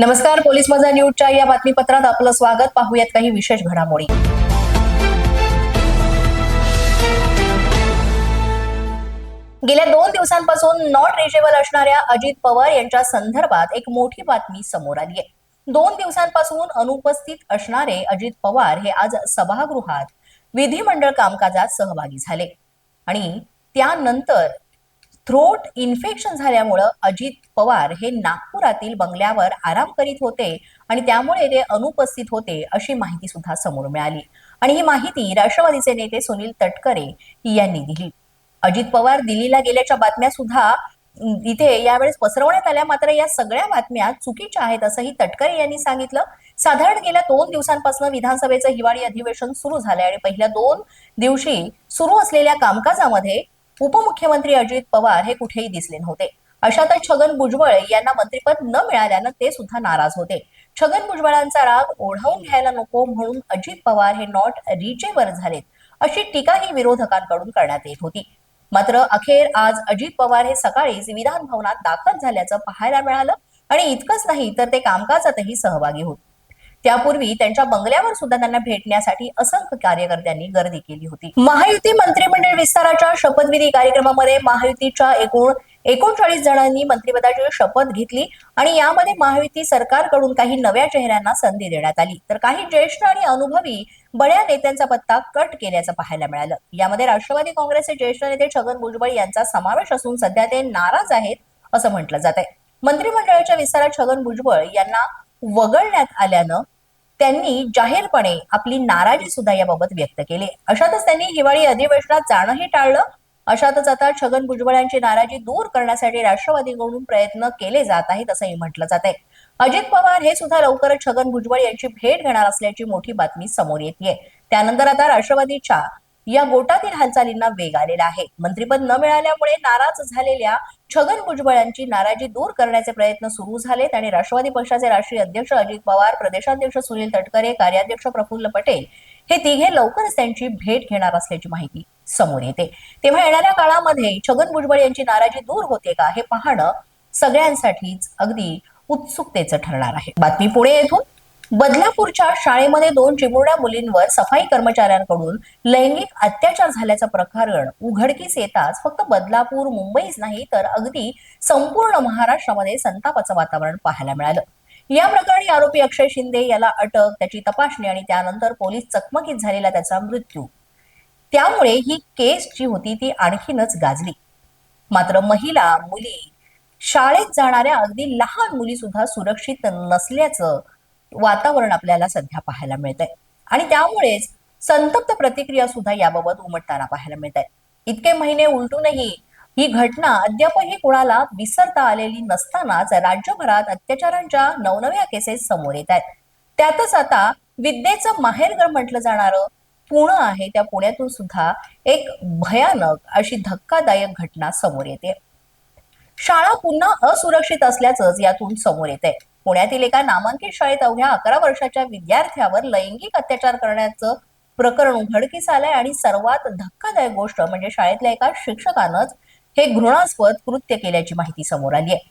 नमस्कार पोलीस माझा न्यूजच्या या बातमीपत्रात आपलं स्वागत. पाहूयात काही विशेष घडामोडी. गेल्या दोन दिवसांपासून नॉट रिचेबल असणाऱ्या अजित पवार यांच्या संदर्भात एक मोठी बातमी समोर आली आहे. दोन दिवसांपासून अनुपस्थित असणारे अजित पवार हे आज सभागृहात विधिमंडळ कामकाजात सहभागी झाले. आणि त्यानंतर थ्रोट इन्फेक्शन झाल्यामुळं अजित पवार हे नागपुरातील बंगल्यावर आराम करीत होते आणि त्यामुळे ते अनुपस्थित होते अशी माहिती सुद्धा समोर मिळाली. आणि ही माहिती राष्ट्रवादीचे नेते सुनील तटकरे यांनी दिली. अजित पवार दिल्लीला गेल्याच्या बातम्या सुद्धा इथे यावेळेस पसरवण्यात आल्या. मात्र या सगळ्या बातम्या चुकीच्या आहेत असंही तटकरे यांनी सांगितलं. साधारण गेल्या दोन दिवसांपासून विधानसभेचं हिवाळी अधिवेशन सुरू झालंय आणि पहिल्या दोन दिवशी सुरू असलेल्या कामकाजामध्ये उपमुख्यमंत्री अजित पवार हे कुठेही दिसले नव्हते. अशातच छगन भुजबळ यांना मंत्रिपद न मिळाल्यानं ते सुद्धा नाराज होते. छगन भुजबळांचा राग ओढावून घ्यायला नको म्हणून अजित पवार हे नॉट रिचेवर झालेत अशी टीकाही विरोधकांकडून करण्यात येत होती. मात्र अखेर आज अजित पवार हे सकाळीच विधान भवनात दाखल झाल्याचं पाहायला मिळालं आणि इतकंच नाही तर ते कामकाजातही सहभागी होत. त्यापूर्वी त्यांच्या बंगल्यावर सुद्धा त्यांना भेटण्यासाठी असंख्य कार्यकर्त्यांनी गर्दी केली होती. महायुती मंत्रिमंडळ विस्ताराच्या शपथविधी कार्यक्रमामध्ये महायुतीच्या एकूण एकोणचाळीस जणांनी मंत्रिपदाची शपथ घेतली आणि यामध्ये महायुती सरकारकडून काही नव्या चेहऱ्यांना संधी देण्यात आली. तर काही ज्येष्ठ आणि अनुभवी बड्या नेत्यांचा पत्ता कट केल्याचं पाहायला मिळालं. यामध्ये राष्ट्रवादी काँग्रेसचे ज्येष्ठ नेते छगन भुजबळ यांचा समावेश असून सध्या ते नाराज आहेत असं म्हटलं जात आहे मंत्रिमंडळाच्या विस्तारात छगन भुजबळ यांना वगळण्यात आल्यानं त्यांनी जाहीरपणे आपली नाराजी सुद्धा याबाबत व्यक्त केली. अशातच त्यांनी हिवाळी अधिवेशनात जाणंही टाळलं. अशातच आता छगन भुजबळ यांची नाराजी दूर करण्यासाठी राष्ट्रवादीकडून प्रयत्न केले जात आहेत असंही म्हटलं जात आहे. अजित पवार हे सुद्धा लवकरच छगन भुजबळ यांची भेट घेणार असल्याची मोठी बातमी समोर येते त्यानंतर आता राष्ट्रवादीच्या या गोटातील हालचालींना वेग आलेला आहे. मंत्रीपद न मिळाल्यामुळे नाराज झालेल्या छगन भुजबळ यांची नाराजी दूर करण्याचे प्रयत्न सुरू झालेत आणि राष्ट्रवादी पक्षाचे राष्ट्रीय अध्यक्ष अजित पवार प्रदेशाध्यक्ष सुनील तटकरे कार्याध्यक्ष प्रफुल्ल पटेल हे तिघे लवकरच त्यांची भेट घेणार असल्याची माहिती समोर येते. तेव्हा येणाऱ्या काळामध्ये छगन भुजबळ यांची नाराजी दूर होते का हे पाहणं सगळ्यांसाठीच अगदी उत्सुकतेचं ठरणार आहे. बातमी पुणे येथून बदलापूरच्या शाळेमध्ये दोन चिमुरड्या मुलींवर सफाई कर्मचाऱ्यांकडून लैंगिक अत्याचार झाल्याचं प्रकरण. उघडकीस येताच फक्त बदलापूर मुंबईच नाही तर अगदी संपूर्ण महाराष्ट्रामध्ये संतापाचं वातावरण पाहायला मिळालं. या प्रकरणी आरोपी अक्षय शिंदे याला अटक त्याची तपासणी आणि त्यानंतर पोलीस चकमकीत झालेला त्याचा मृत्यू. त्यामुळे ही केस जी होती ती आणखीनच गाजली. मात्र महिला मुली शाळेत जाणाऱ्या अगदी लहान मुली सुद्धा सुरक्षित नसल्याचं वातावरण आपल्याला सध्या पाहायला मिळत आहे आणि त्यामुळेच संतप्त प्रतिक्रिया सुद्धा याबाबत उमटताना पाहायला मिळत आहे इतके महिने उलटूनही ही घटना अद्यापही कुणाला विसरता आलेली नसतानाच राज्यभरात अत्याचारांच्या नवनव्या केसेस समोर येत आहेत. त्यातच आता विद्येचं माहेरघर म्हटलं जाणारं पुणे आहे त्या पुण्यातून सुद्धा एक भयानक अशी धक्कादायक घटना समोर येते. शाळा पुन्हा असुरक्षित असल्याचंच यातून समोर येत आहे पुण्यातील एका नामांकित शाळेत अवघ्या अकरा वर्षाच्या विद्यार्थ्यावर लैंगिक अत्याचार करण्याचं प्रकरण उघडकीस आलंय आणि सर्वात धक्कादायक गोष्ट म्हणजे शाळेतल्या एका शिक्षकानंच हे घृणास्पद कृत्य केल्याची माहिती समोर आली आहे.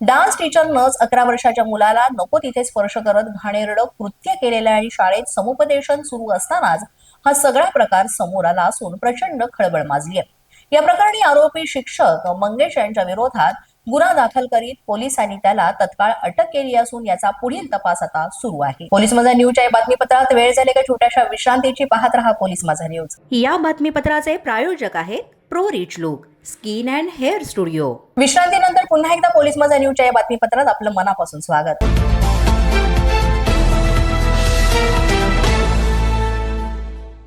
डान्स टीचरनंच अकरा वर्षाच्या मुलाला नको तिथे स्पर्श करत घाणेरडं कृत्य केलेलं आहे आणि शाळेत समुपदेशन सुरू असतानाच हा सगळा प्रकार समोर आला असून प्रचंड खळबळ माजली आहे या प्रकरणी आरोपी शिक्षक मंगेश यांच्या विरोधात गुन्हा दाखल करीत पोलिसांनी त्याला तत्काळ अटक केली असून याचा पुढील तपास आता सुरू आहे. पोलीस माझा न्यूजच्या या बातमीपत्रात वेळ झाले का छोट्याशा विश्रांतीची पाहत रहा पोलीस माझा न्यूज. या बातमीपत्राचे प्रायोजक आहेत pro rich look skin and hair studio. विश्रांतीनंतर पुन्हा एकदा पोलीस माझा न्यूजच्या या बातमीपत्रात आपलं मनापासून स्वागत.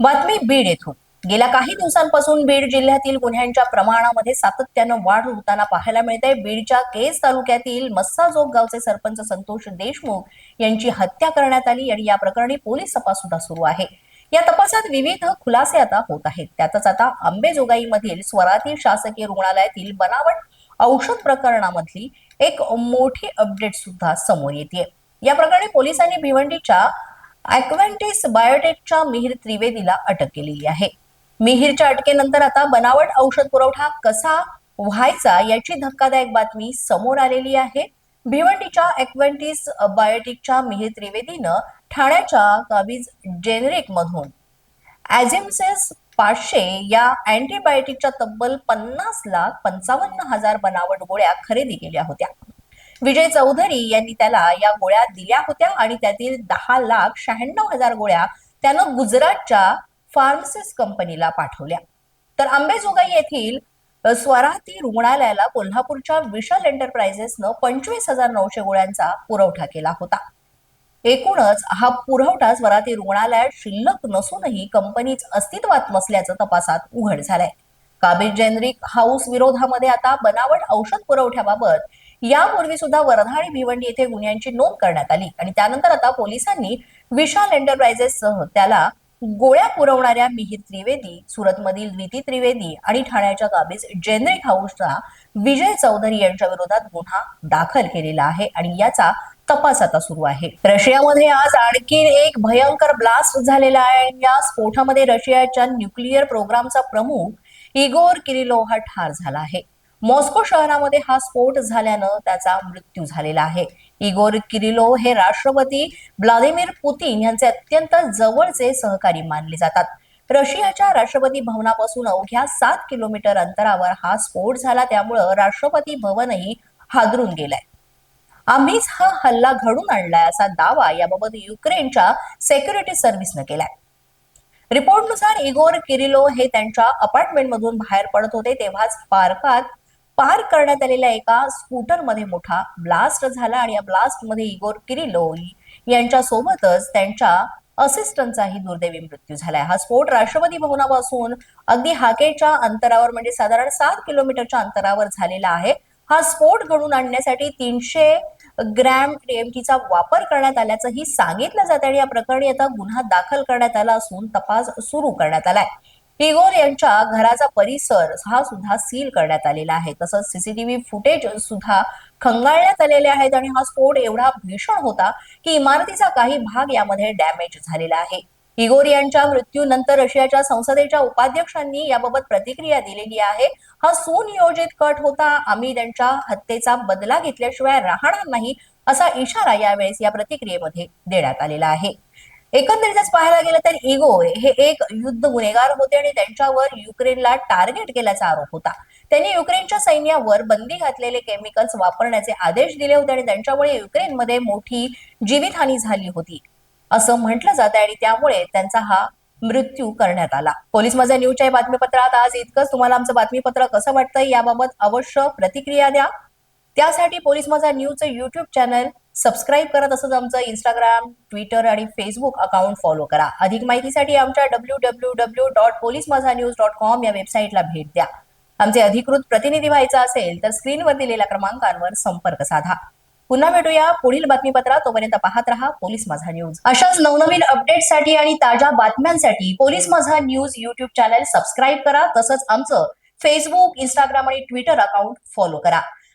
बातमी बीड येथून. गेल्या काही दिवसांपासून बीड जिल्ह्यातील गुन्ह्यांच्या प्रमाणामध्ये सातत्यानं वाढ होताना पाहायला मिळते बीडच्या केज तालुक्यातील मस्साजोग गावचे सरपंच संतोष देशमुख यांची हत्या करण्यात आली आणि या प्रकरणी पोलीस तपास सुद्धा सुरू आहे. या तपासात विविध खुलासे आता होत आहेत. त्यातच आता आंबेजोगाईमधील स्वराती शासकीय रुग्णालयातील बनावट औषध प्रकरणामधली एक मोठी अपडेट सुद्धा समोर येते या प्रकरणी पोलिसांनी भिवंडीच्या अॅक्वेंटिस बायोटेकच्या मिहिर त्रिवेदीला अटक केलेली आहे. मिहिरच्या अटकेनंतर आता बनावट औषध पुरवठा कसा व्हायचा याची धक्कादायक बातमी समोर आलेली आहे. भिवंडीच्या एक्वेंटीस बायोटिकच्या मिहिर त्रिवेदीनं ठाण्याच्या काबीज जेनेरिक मधून ॲझिमसेस पाचशे या अँटीबायोटिकच्या तब्बल पन्नास लाख पंचावन्न हजार बनावट गोळ्या खरेदी केल्या होत्या. विजय चौधरी यांनी त्याला या गोळ्या दिल्या होत्या आणि त्यातील दहा लाख शहाण्णव हजार गोळ्या त्यानं गुजरातच्या फार्मसिस कंपनीला पाठवल्या. तर आंबेजोगाई येथील स्वराती रुग्णालयाला कोल्हापूरच्या विशाल एंटरप्राइजेसनं पंचवीस हजार नऊशे गोळ्यांचा पुरवठा केला होता. एकूणच हा पुरवठा स्वराती रुग्णालयात शिल्लक नसूनही कंपनीच अस्तित्वात नसल्याचं तपासात उघड झालंय. काबीज जेनरिक हाऊस विरोधामध्ये आता बनावट औषध पुरवठ्याबाबत यापूर्वी सुद्धा वर्धा आणि भिवंडी येथे गुन्ह्यांची नोंद करण्यात आली आणि त्यानंतर आता पोलिसांनी विशाल एंटरप्राइजेससह त्याला गोळ्या पुरवणाऱ्या मिहिर त्रिवेदी सुरतमधील द्विती त्रिवेदी आणि ठाण्याच्या काबीज जेनरिक हाऊसचा विजय चौधरी यांच्या विरोधात गुन्हा दाखल केलेला आहे आणि याचा तपास आता सुरू आहे. रशियामध्ये आज आणखी एक भयंकर ब्लास्ट झालेला आहे या स्फोटामध्ये रशियाच्या न्यूक्लिअर प्रोग्रामचा प्रमुख इगोर किरिलो हा ठार झाला आहे. मॉस्को शहरामध्ये हा स्फोट झाल्यानं त्याचा मृत्यू झालेला आहे. इगोर किरिलो हे राष्ट्रपती व्लादिमीर पुतीन यांचे अत्यंत जवळचे सहकारी मानले जातात. रशियाच्या राष्ट्रपती भवनापासून अवघ्या सात किलोमीटर अंतरावर हा स्फोट झाला त्यामुळं राष्ट्रपती भवनही हादरून गेलाय. आम्हीच हा हल्ला घडून आणलाय असा दावा याबाबत युक्रेनच्या सेक्युरिटी सर्व्हिसनं केलाय. रिपोर्टनुसार इगोर किरिलो हे त्यांच्या अपार्टमेंटमधून बाहेर पडत होते तेव्हाच पार्कात पार करण्यात आलेल्या एका स्कूटरमध्ये मोठा ब्लास्ट झाला आणि या ब्लास्टमध्ये इगोर किरिलो यांच्या सोबतच त्यांच्या असिस्टंटचाही दुर्दैवी मृत्यू झालाय. हा स्फोट राष्ट्रपती भवनापासून अगदी हाकेच्या अंतरावर म्हणजे साधारण सात किलोमीटरच्या अंतरावर झालेला आहे. हा स्फोट घडून आणण्यासाठी तीनशे ग्रॅम टीएमटीचा वापर करण्यात आल्याचंही सांगितलं जातं आणि या प्रकरणी आता गुन्हा दाखल करण्यात आला असून तपास सुरू करण्यात आलाय. इगोर यांच्या घराचा परिसर हा सुद्धा सील करण्यात आलेला आहे. तसंच सीसीटीव्ही फुटेज सुद्धा खंगाळण्यात आलेले आहेत आणि हा स्फोट एवढा भीषण होता की इमारतीचा काही भाग यामध्ये डॅमेज झालेला आहे. इगोर यांच्या मृत्यूनंतर रशियाच्या संसदेच्या उपाध्यक्षांनी याबाबत प्रतिक्रिया दिलेली आहे. हा सुनियोजित कट होता. आम्ही त्यांच्या हत्येचा बदला घेतल्याशिवाय राहणार नाही असा इशारा यावेळेस या प्रतिक्रियेमध्ये देण्यात आलेला आहे. एकंदरीतच पाहायला गेलं तर इगो हे एक युद्ध गुन्हेगार होते आणि त्यांच्यावर युक्रेनला टार्गेट केल्याचा आरोप होता. त्यांनी युक्रेनच्या सैन्यावर बंदी घातलेले केमिकल्स वापरण्याचे आदेश दिले होते आणि त्यांच्यामुळे युक्रेनमध्ये मोठी जीवितहानी झाली होती. असं म्हटलं जात आहे आणि त्यामुळे त्यांचा हा मृत्यू करण्यात आला. पोलीस माझ्या न्यूजच्या बातमीपत्रात आज इतकंच. तुम्हाला आमचं बातमीपत्र कसं वाटतंय याबाबत अवश्य प्रतिक्रिया द्या. त्यासाठी पोलीस माझा न्यूजचं युट्यूब चॅनल सबस्क्राईब करा तसंच आमचं इंस्टाग्राम ट्विटर आणि फेसबुक अकाउंट फॉलो करा. अधिक माहितीसाठी आमच्या W W W dot police Majha news dot com या वेबसाईटला भेट द्या. आमचे अधिकृत प्रतिनिधी व्हायचं असेल तर स्क्रीनवर दिलेल्या क्रमांकांवर संपर्क साधा. पुन्हा भेटूया पुढील बातमीपत्रात. तोपर्यंत पाहत रहा पोलीस माझा न्यूज. अशाच नवनवीन अपडेटसाठी आणि ताज्या बातम्यांसाठी police Majha news YouTube channel subscribe करा. तसंच आमचं फेसबुक इंस्टाग्राम आणि ट्विटर अकाउंट फॉलो करा.